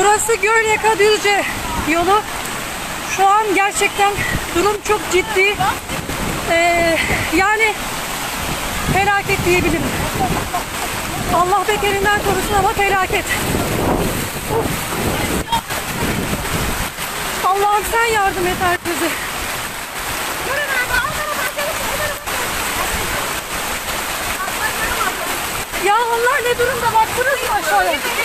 Burası Gölyaka Düzce yolu. Şu an gerçekten durum çok ciddi. Ee, yani felaket diyebilirim. Allah beterinden korusun ama felaket. Allah'ım sen yardım et herkese. Ya onlar ne durumda baktınız mı aşağıya?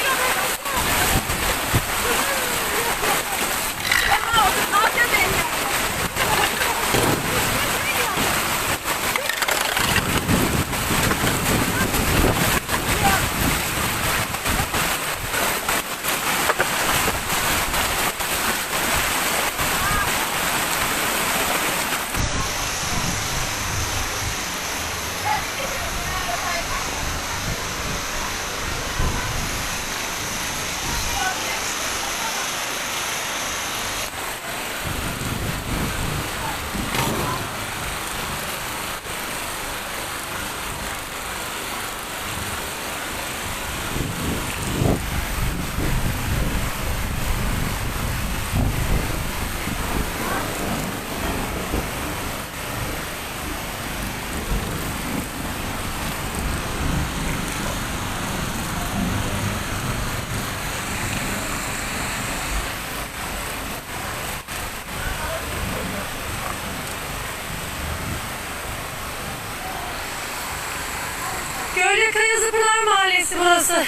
Gölyaka Zıpırlar Mahallesi burası.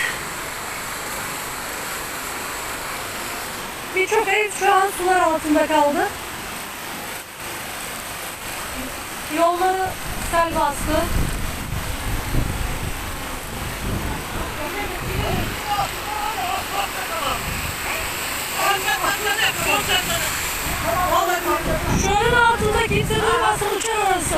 Birçok ev şu an sular altında kaldı. Yolları sel bastı. Şunun altında kimse durmasın uçan arası.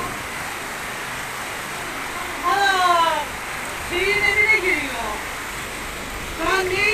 Şeyin evine giriyor. Ben neyim?